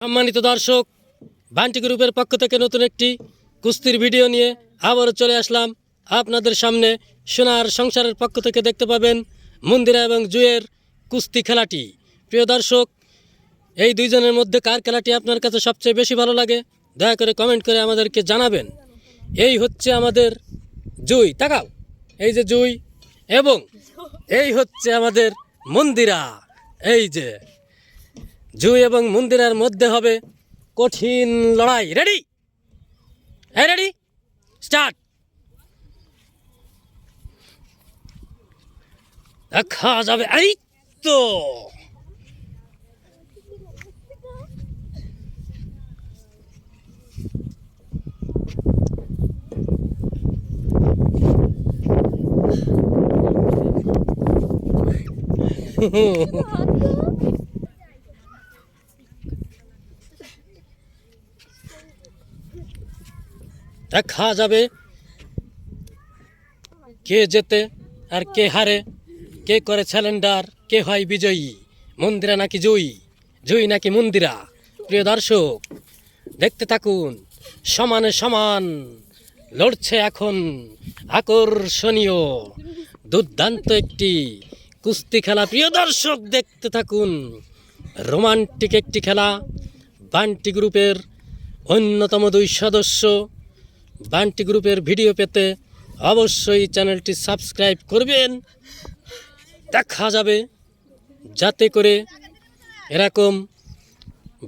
সম্মানিত দর্শক, বান্টি গ্রুপের পক্ষ থেকে নতুন একটি কুস্তির ভিডিও নিয়ে আবারও চলে আসলাম আপনাদের সামনে। সোনার সংসারের পক্ষ থেকে দেখতে পাবেন মন্দিরা এবং জুয়ের কুস্তি খেলাটি। প্রিয় দর্শক, এই দুইজনের মধ্যে কার খেলাটি আপনার কাছে সবচেয়ে বেশি ভালো লাগে, দয়া করে কমেন্ট করে আমাদেরকে জানাবেন। এই হচ্ছে আমাদের জুই, তাকাও। এই যে জুই এবং এই হচ্ছে আমাদের মন্দিরা। এই যে জুই এবং মন্দিরের মধ্যে হবে কঠিন লড়াই। রেডি হ্যাঁ রেডি স্টার্ট দেখা যাবে। এই তো! দেখা যাবে। কে যেতে আর কে হারে, কে করে স্যালেন্ডার কে হয় বিজয়ী, মন্দিরা নাকি জয়ী জয়ী নাকি মন্দিরা? প্রিয় দর্শক, দেখতে থাকুন, সমানে সমান লড়ছে এখন আকর্ষণীয়, দুর্দান্ত একটি কুস্তি খেলা। প্রিয় দর্শক, দেখতে থাকুন, রোমান্টিক একটি খেলা, বান্টি গ্রুপের অন্যতম দুই সদস্য বান্টি গ্রুপের ভিডিও পেতে অবশ্যই চ্যানেলটি সাবস্ক্রাইব করবেন। দেখা যাবে যাতে করে এরকম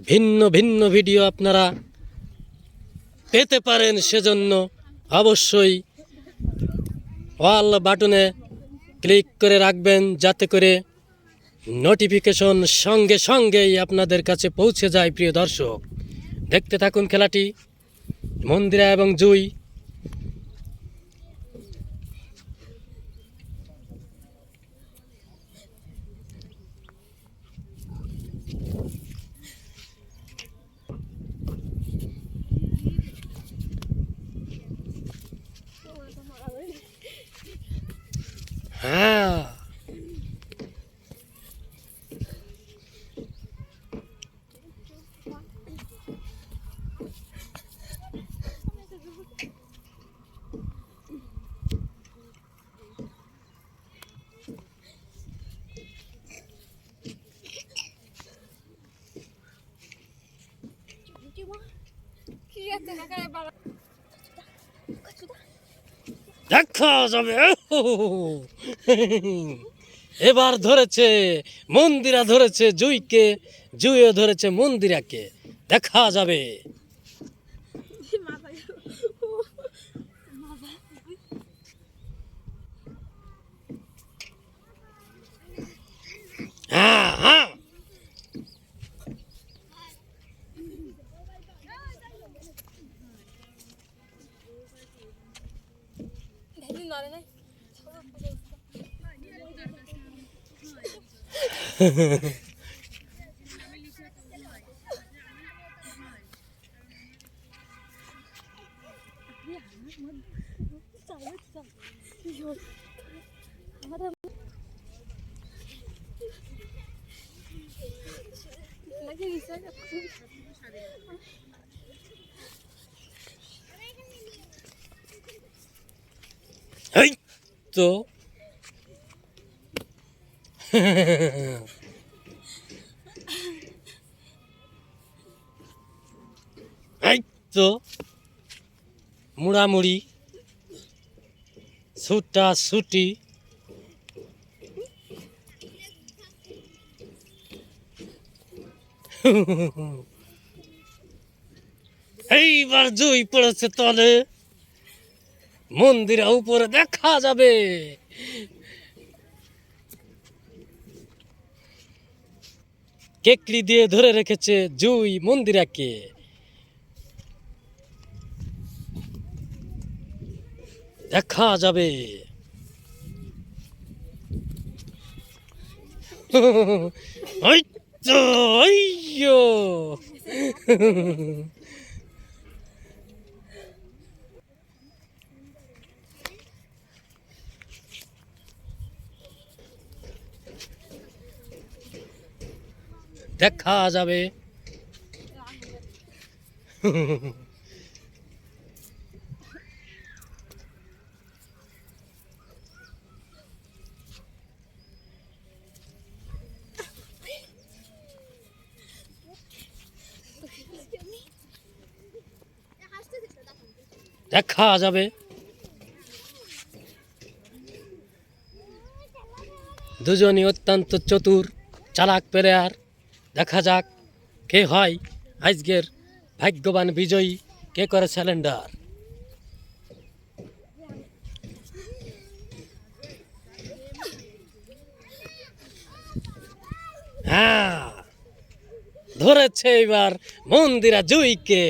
ভিন্ন ভিন্ন ভিডিও আপনারা পেতে পারেন সেজন্য অবশ্যই অল বাটনে ক্লিক করে রাখবেন যাতে করে নোটিফিকেশন সঙ্গে সঙ্গেই আপনাদের কাছে পৌঁছে যায়, প্রিয় দর্শক। দেখতে থাকুন খেলাটি। মন্দিরা এবং জুই হ্যাঁ দেখা যাবে। এবার ধরেছে মন্দিরা ধরেছে জুইকে জুইও ধরেছে মন্দিরাকে। দেখা যাবে হ্যাঁ হ্যাঁ এই তো? তো মুড়ামুড়ি ছুটা ছুটি এইবার জুই পড়েছে তলে। মন্দিরা উপরে দেখা যাবে। কেকলি দিয়ে ধরে রেখেছে জুই মন্দিরাকে। দেখা যাবে। ওই তো দেখা যাবে। দেখা যাবে। দুজনই অত্যন্ত চতুর চালাক প্লেয়ার দেখা যাক কে হয় আজকের ভাগ্যবান বিজয়ী, কে করে স্যালেন্ডার হ্যাঁ ধরেছে এবার মন্দিরা জুইকে,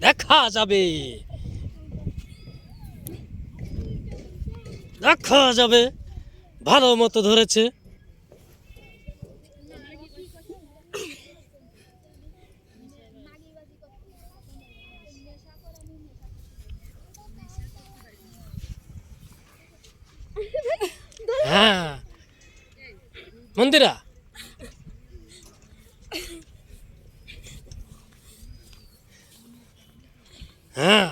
দেখা যাবে। দেখা যাবে, ভালো মতো ধরেছে। হ্যাঁ মন্দিরা হ্যাঁ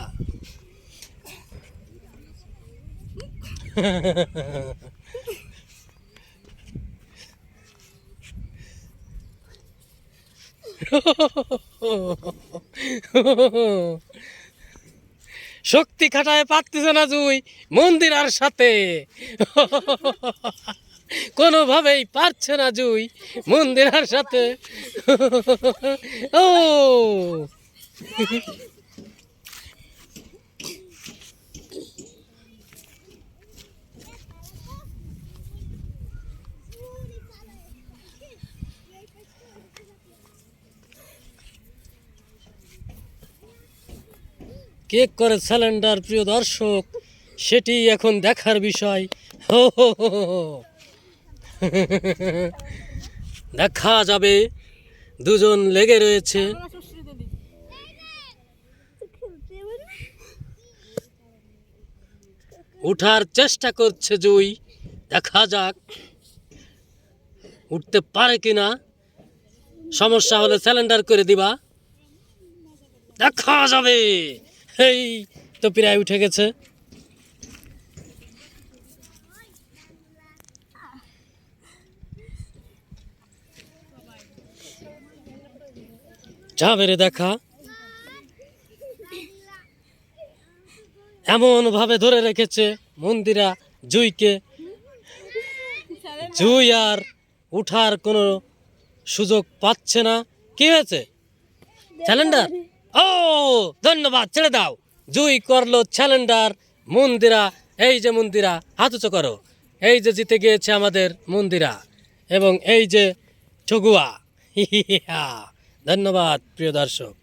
শক্তি খাটায় পারতেছে না জুই মন্দিরার সাথে। কোনোভাবেই পারছে না জুই মন্দিরার সাথে। ও। কে করে স্যালেন্ডার প্রিয় দর্শক? সেটি এখন দেখার বিষয়। হো হো হো। দেখা যাবে। দুজন লেগে রয়েছে। উঠার চেষ্টা করছে জুই। দেখা যাক। উঠতে পারে কিনা। সমস্যা হলে স্যালেন্ডার করে দিবা। দেখা যাবে। এই তো প্রায় উঠে গেছে। রে দেখা। এমন ভাবে ধরে রেখেছে মন্দিরা জুইকে। জুই আর উঠার কোনো সুযোগ পাচ্ছে না। কি হয়েছে? স্যালেন্ডার ও ধন্যবাদ, ছেড়ে দাও। জুই করল স্যালেন্ডার মন্দিরা। এই যে মন্দিরা, হাত উঁচু করো। এই যে জিতে গিয়েছে আমাদের মন্দিরা এবং এই যে ছগুয়া। ধন্যবাদ, প্রিয় দর্শক।